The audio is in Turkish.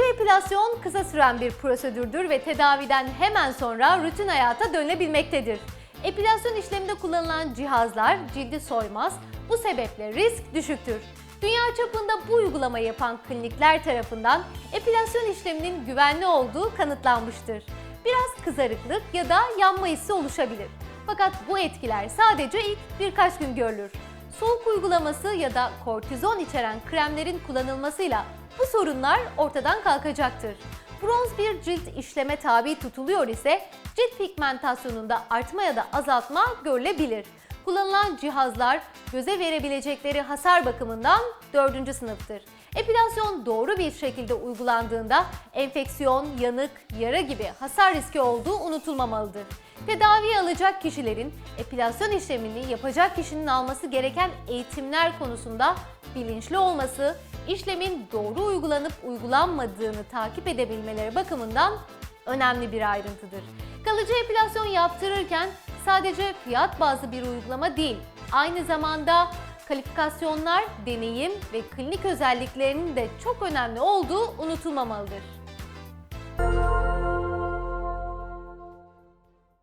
epilasyon kısa süren bir prosedürdür ve tedaviden hemen sonra rutin hayata dönülebilmektedir. Epilasyon işleminde kullanılan cihazlar cildi soymaz, bu sebeple risk düşüktür. Dünya çapında bu uygulamayı yapan klinikler tarafından epilasyon işleminin güvenli olduğu kanıtlanmıştır. Biraz kızarıklık ya da yanma hissi oluşabilir. Fakat bu etkiler sadece ilk birkaç gün görülür. Soğuk uygulaması ya da kortizon içeren kremlerin kullanılmasıyla bu sorunlar ortadan kalkacaktır. Bronz bir cilt işleme tabi tutuluyor ise cilt pigmentasyonunda artma ya da azaltma görülebilir. Kullanılan cihazlar göze verebilecekleri hasar bakımından 4. sınıftır. Epilasyon doğru bir şekilde uygulandığında enfeksiyon, yanık, yara gibi hasar riski olduğu unutulmamalıdır. Tedavi alacak kişilerin epilasyon işlemini yapacak kişinin alması gereken eğitimler konusunda bilinçli olması, işlemin doğru uygulanıp uygulanmadığını takip edebilmeleri bakımından önemli bir ayrıntıdır. Kalıcı epilasyon yaptırırken sadece fiyat bazlı bir uygulama değil, aynı zamanda kalifikasyonlar, deneyim ve klinik özelliklerinin de çok önemli olduğu unutulmamalıdır.